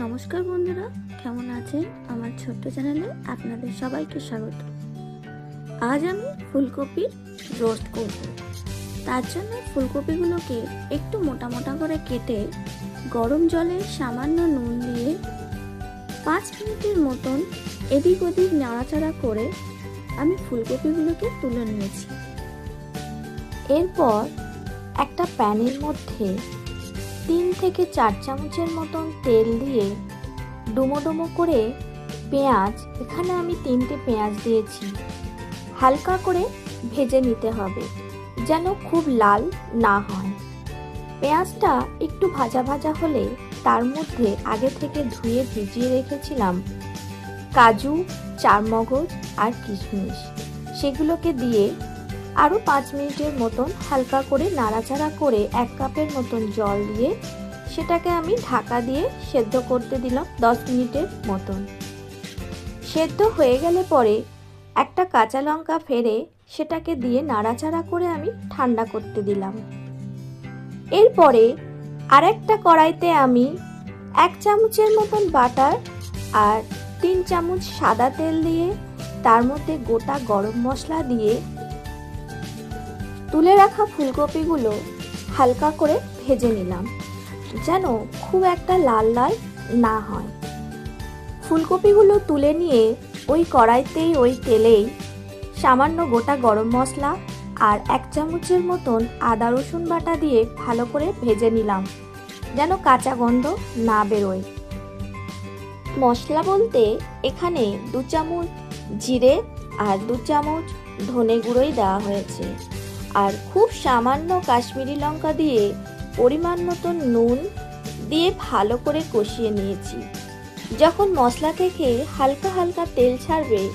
নমস্কার বন্ধুরা, কেমন আছেন? আমার ছোট্ট চ্যানেলে আপনাদের সবাইকে স্বাগত। আজ আমি ফুলকপির রোস্ট করব। তার জন্য ফুলকপিগুলোকে একটু মোটা মোটা করে কেটে গরম জলে সামান্য নুন দিয়ে পাঁচ মিনিটের মতন এদিক ওদিক নাড়াচাড়া করে আমি ফুলকপিগুলোকে তুলে নিয়েছি। এরপর একটা প্যানের মধ্যে তিন থেকে চার চামচের মতন তেল দিয়ে ডুমো ডুমো করে পেঁয়াজ, এখানে আমি তিনটে পেঁয়াজ দিয়েছি, হালকা করে ভেজে নিতে হবে, যেন খুব লাল না হয়। পেঁয়াজটা একটু ভাজা ভাজা হলে তার মধ্যে আগে থেকে ধুয়ে ভিজিয়ে রেখেছিলাম কাজু, চারমগজ আর কিশমিশ। সেগুলোকে দিয়ে আরও পাঁচ মিনিটের মতন হালকা করে নাড়াচাড়া করে এক কাপের মতন জল দিয়ে সেটাকে আমি ঢাকা দিয়ে সেদ্ধ করতে দিলাম দশ মিনিটের মতন। সেদ্ধ হয়ে গেলে পরে একটা কাঁচা লঙ্কা ফেরে সেটাকে দিয়ে নাড়াচাড়া করে আমি ঠান্ডা করতে দিলাম। এরপরে আরেকটা কড়াইতে আমি এক চামচের মতন বাটার আর তিন চামচ সাদা তেল দিয়ে তার মধ্যে গোটা গরম মশলা দিয়ে তুলে রাখা ফুলকপিগুলো হালকা করে ভেজে নিলাম, যেন খুব একটা লাল লাল না হয়। ফুলকপিগুলো তুলে নিয়ে ওই কড়াইতেই, ওই তেলেই সামান্য গোটা গরম মশলা আর এক চামচের মতন আদা, রসুন বাটা দিয়ে ভালো করে ভেজে নিলাম, যেন কাঁচা গন্ধ না বেরোয়। মশলা বলতে এখানে দু চামচ জিরে আর দু চামচ ধনে গুঁড়োই দেওয়া হয়েছে। আর খুব সামান্য কাশ্মীরি লঙ্কা দিয়ে পরিমাণ মতো নুন দিয়ে ভালো করে কষিয়ে নিয়েছি। যখন মশলা থেকে হালকা হালকা তেল ছাড়বে,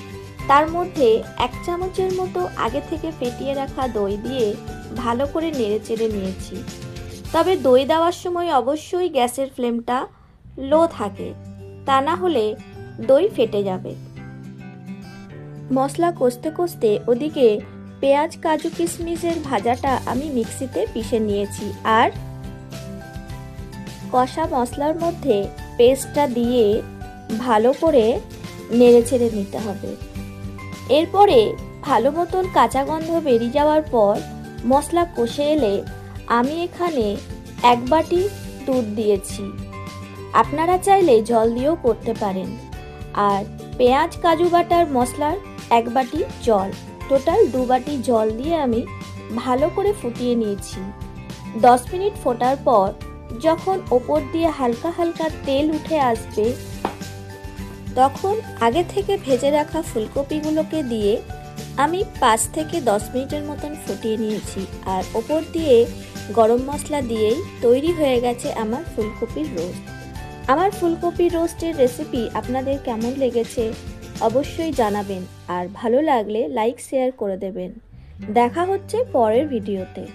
তার মধ্যে এক চামচের মতো আগে থেকে ফেটিয়ে রাখা দই দিয়ে ভালো করে নেড়ে চেড়ে নিয়েছি। তবে দই দেওয়ার সময় অবশ্যই গ্যাসের ফ্লেমটা লো থাকে, তা না হলে দই ফেটে যাবে। মশলা কষতে কষতে ওদিকে পেঁয়াজ, কাজু কিশমিশের ভাজাটা আমি মিক্সিতে পিষে নিয়েছি। আর কষা মশলার মধ্যে পেস্টটা দিয়ে ভালো করে নেড়ে ছেড়ে নিতে হবে। এরপরে ভালো মতন কাঁচা গন্ধ বেরিয়ে যাওয়ার পর মশলা কষে এলে আমি এখানে এক বাটি দুধ দিয়েছি। আপনারা চাইলে জল দিয়েও করতে পারেন। আর পেঁয়াজ, কাজু বাটার মশলার এক বাটি জল। টোটাল দু বাটি জল দিয়ে আমি ভালো করে ফুটিয়ে নিয়েছি। দশ মিনিট ফোটার পর যখন ওপর দিয়ে হালকা হালকা তেল উঠে আসবে, তখন আগে থেকে ভেজে রাখা ফুলকপিগুলোকে দিয়ে আমি পাঁচ থেকে দশ মিনিটের মতন ফুটিয়ে নিয়েছি। আর ওপর দিয়ে গরম মশলা দিয়েই তৈরি হয়ে গেছে আমার ফুলকপির রোস্ট। আমার ফুলকপির রোস্টের রেসিপি আপনাদের কেমন লেগেছে? অবশ্যই জানাবেন আর ভালো লাগলে লাইক শেয়ার করে দেবেন। দেখা হচ্ছে পরের ভিডিওতে।